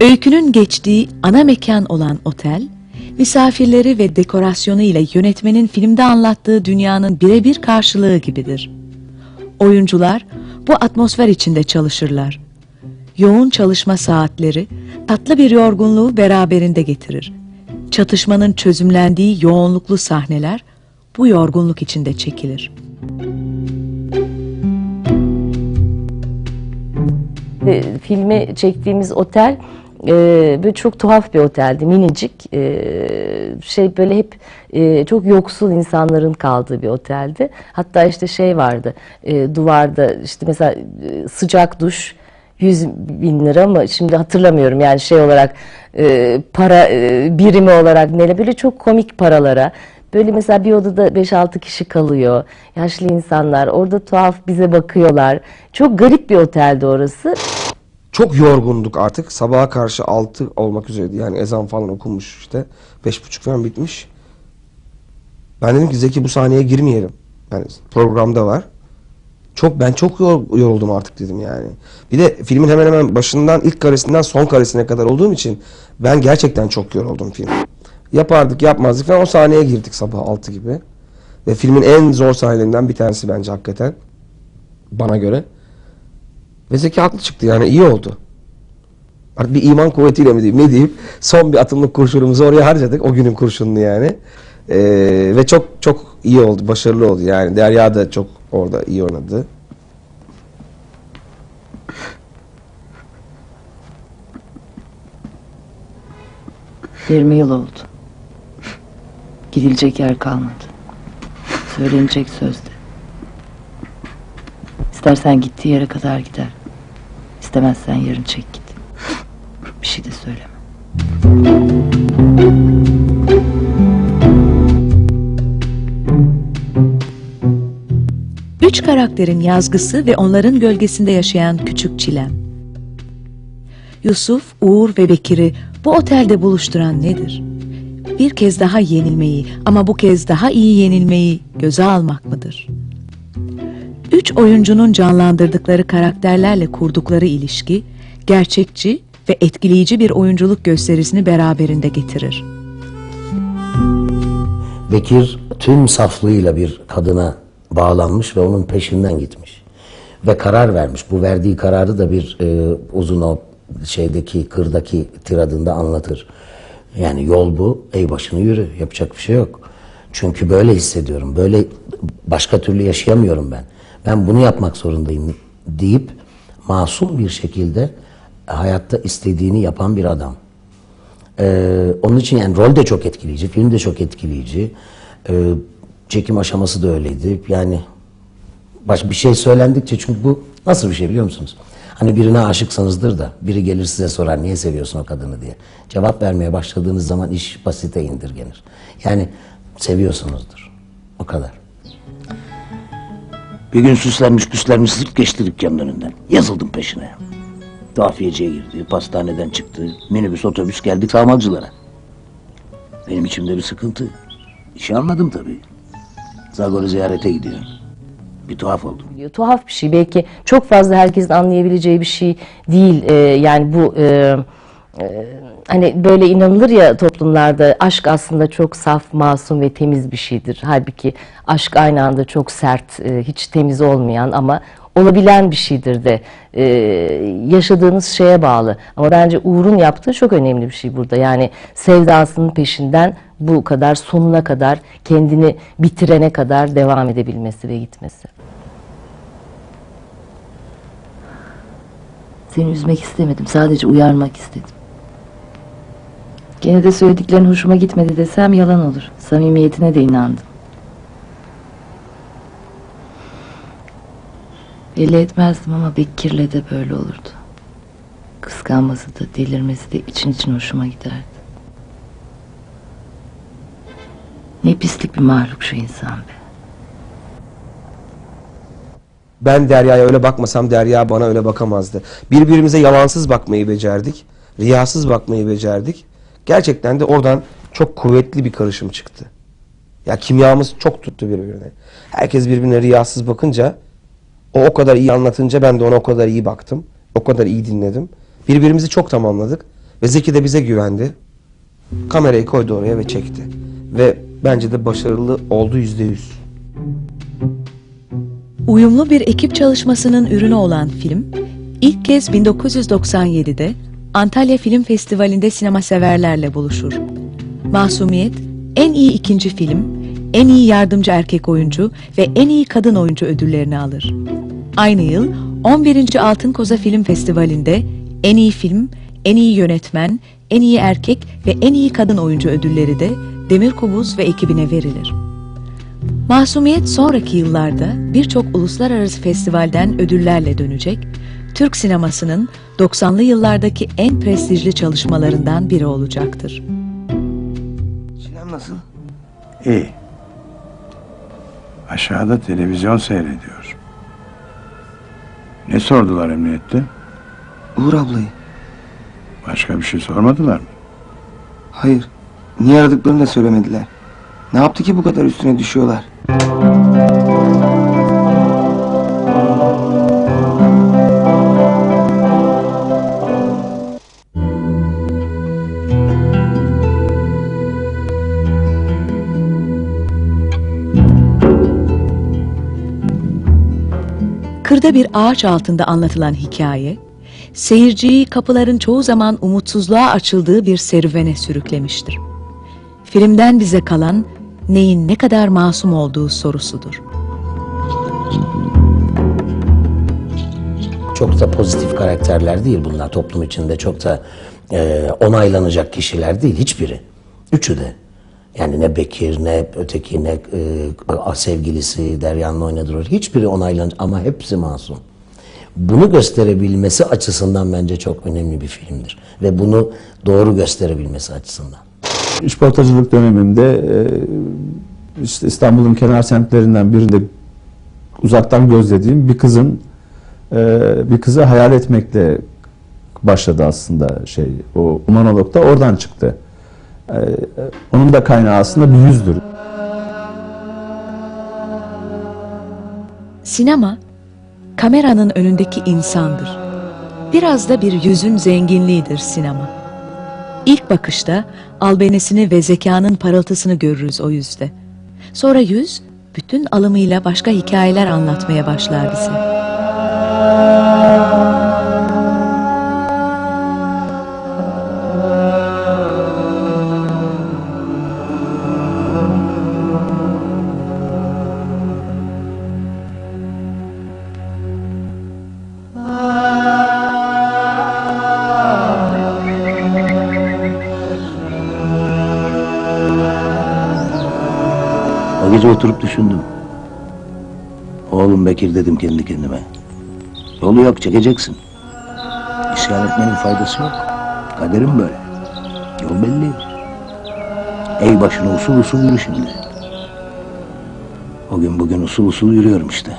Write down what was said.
Öykünün geçtiği ana mekan olan otel, misafirleri ve dekorasyonu ile yönetmenin filmde anlattığı dünyanın birebir karşılığı gibidir. Oyuncular bu atmosfer içinde çalışırlar. Yoğun çalışma saatleri tatlı bir yorgunluğu beraberinde getirir. Çatışmanın çözümlendiği yoğunluklu sahneler bu yorgunluk içinde çekilir. Filmi çektiğimiz otel e, böyle çok tuhaf bir oteldi, minicik. E, şey böyle hep e, çok yoksul insanların kaldığı bir oteldi. Hatta işte şey vardı, e, duvarda işte mesela e, sıcak duş 100 bin lira mı şimdi hatırlamıyorum yani şey olarak e, para e, birimi olarak neyle böyle çok komik paralara Böyle mesela bir odada 5-6 kişi kalıyor. Yaşlı insanlar orada tuhaf bize bakıyorlar. Çok garip bir oteldi orası. Çok yorgunduk artık. Sabaha karşı 6 olmak üzereydi. Yani ezan falan okunmuş işte. 5.30 falan bitmiş. Ben dedim ki Zeki bu sahneye girmeyelim. Yani programda var. Çok ben çok yor- yoruldum artık dedim yani. Bir de filmin hemen hemen başından ilk karesinden son karesine kadar olduğum için ben gerçekten çok yoruldum film. Yapardık yapmazdık falan o sahneye girdik sabah 6 gibi. Ve filmin en zor sahnelerinden bir tanesi bence hakikaten. Bana göre. Ve Zeki haklı çıktı yani iyi oldu. Artık bir iman kuvvetiyle mi diyeyim ne diyeyim. Son bir atımlık kurşunumuzu oraya harcadık. O günün kurşununu yani. Ee, ve çok çok iyi oldu. Başarılı oldu yani. Derya da çok orada iyi oynadı. Yirmi yıl oldu. Gidilecek yer kalmadı. Söylenecek söz de. İstersen gittiği yere kadar gider. İstemezsen yarın çek git. Bir şey de söyleme. Üç karakterin yazgısı ve onların gölgesinde yaşayan küçük çilem. Yusuf, Uğur ve Bekir'i bu otelde buluşturan nedir? Bir kez daha yenilmeyi ama bu kez daha iyi yenilmeyi göze almak mıdır? Üç oyuncunun canlandırdıkları karakterlerle kurdukları ilişki, gerçekçi ve etkileyici bir oyunculuk gösterisini beraberinde getirir. Bekir tüm saflığıyla bir kadına bağlanmış ve onun peşinden gitmiş. Ve karar vermiş. Bu verdiği kararı da bir e, uzun o şeydeki kırdaki tiradında anlatır. Yani yol bu. Ey başını yürü. Yapacak bir şey yok. Çünkü böyle hissediyorum. Böyle başka türlü yaşayamıyorum ben. Ben bunu yapmak zorundayım deyip masum bir şekilde hayatta istediğini yapan bir adam. Ee, onun için yani rol de çok etkileyici, film de çok etkileyici. Ee, çekim aşaması da öyleydi. Yani baş bir şey söylendikçe çünkü bu nasıl bir şey biliyor musunuz? Hani birine aşıksanızdır da biri gelir size sorar niye seviyorsun o kadını diye. Cevap vermeye başladığınız zaman iş basite indirgenir. Yani seviyorsunuzdur. O kadar. Bir gün süslenmiş püslenmiş zırt geçti dükkanın önünden. Yazıldım peşine. Tuhafiyeciye girdi, pastaneden çıktı, minibüs otobüs geldi sağmalcılara. Benim içimde bir sıkıntı. İşe almadım tabii. Zagor'u ziyarete gidiyor. Bir tuhaf oldum. diyor. Tuhaf bir şey. Belki çok fazla herkesin anlayabileceği bir şey değil. Ee, yani bu e, e, hani böyle inanılır ya toplumlarda aşk aslında çok saf, masum ve temiz bir şeydir. Halbuki aşk aynı anda çok sert, e, hiç temiz olmayan ama olabilen bir şeydir de e, yaşadığınız şeye bağlı. Ama bence Uğur'un yaptığı çok önemli bir şey burada. Yani sevdasının peşinden bu kadar sonuna kadar kendini bitirene kadar devam edebilmesi ve gitmesi. Seni üzmek istemedim. Sadece uyarmak istedim. Gene de söylediklerin hoşuma gitmedi desem yalan olur. Samimiyetine de inandım. Belli etmezdim ama Bekir'le de böyle olurdu. Kıskanması da delirmesi de için için hoşuma giderdi. Ne pislik bir mahluk şu insan be. Ben Derya'ya öyle bakmasam Derya bana öyle bakamazdı. Birbirimize yalansız bakmayı becerdik. Riyasız bakmayı becerdik. Gerçekten de oradan çok kuvvetli bir karışım çıktı. Ya kimyamız çok tuttu birbirine. Herkes birbirine riyasız bakınca o o kadar iyi anlatınca ben de ona o kadar iyi baktım. O kadar iyi dinledim. Birbirimizi çok tamamladık. Ve Zeki de bize güvendi. Kamerayı koydu oraya ve çekti. Ve bence de başarılı oldu yüzde yüz. Uyumlu bir ekip çalışmasının ürünü olan film, ilk kez 1997'de Antalya Film Festivali'nde sinema severlerle buluşur. Masumiyet, en iyi ikinci film, en iyi yardımcı erkek oyuncu ve en iyi kadın oyuncu ödüllerini alır. Aynı yıl 11. Altın Koza Film Festivali'nde en iyi film, en iyi yönetmen, en iyi erkek ve en iyi kadın oyuncu ödülleri de Demir Kubuz ve ekibine verilir. Masumiyet sonraki yıllarda birçok uluslararası festivalden ödüllerle dönecek, Türk sinemasının 90'lı yıllardaki en prestijli çalışmalarından biri olacaktır. Çilem nasıl? İyi. Aşağıda televizyon seyrediyor. Ne sordular emniyette? Uğur ablayı. Başka bir şey sormadılar mı? Hayır. Niye aradıklarını da söylemediler. Ne yaptı ki bu kadar üstüne düşüyorlar? Kırda bir ağaç altında anlatılan hikaye, seyirciyi kapıların çoğu zaman umutsuzluğa açıldığı bir serüvene sürüklemiştir. Filmden bize kalan neyin ne kadar masum olduğu sorusudur. Çok da pozitif karakterler değil bunlar. Toplum içinde çok da e, onaylanacak kişiler değil hiçbiri. Üçü de. Yani ne Bekir, ne öteki, ne e, sevgilisi, Derya'nın oynadığı rol. Hiçbiri onaylanacak ama hepsi masum. Bunu gösterebilmesi açısından bence çok önemli bir filmdir. Ve bunu doğru gösterebilmesi açısından. İşportacılık dönemimde e, işte İstanbul'un kenar semtlerinden birinde uzaktan gözlediğim bir kızın e, bir kızı hayal etmekle başladı aslında şey o monolog da oradan çıktı. E, Onun da kaynağı aslında bir yüzdür. Sinema, kameranın önündeki insandır. Biraz da bir yüzün zenginliğidir sinema. İlk bakışta albenesini ve zekanın parıltısını görürüz o yüzde. Sonra yüz, bütün alımıyla başka hikayeler anlatmaya başlar bize. O gece oturup düşündüm. Oğlum Bekir dedim kendi kendime. Yolu yok çekeceksin. İsyan etmenin faydası yok. Kaderim böyle. Yol belli. Ey başına usul usul yürü şimdi. O gün bugün usul usul yürüyorum işte.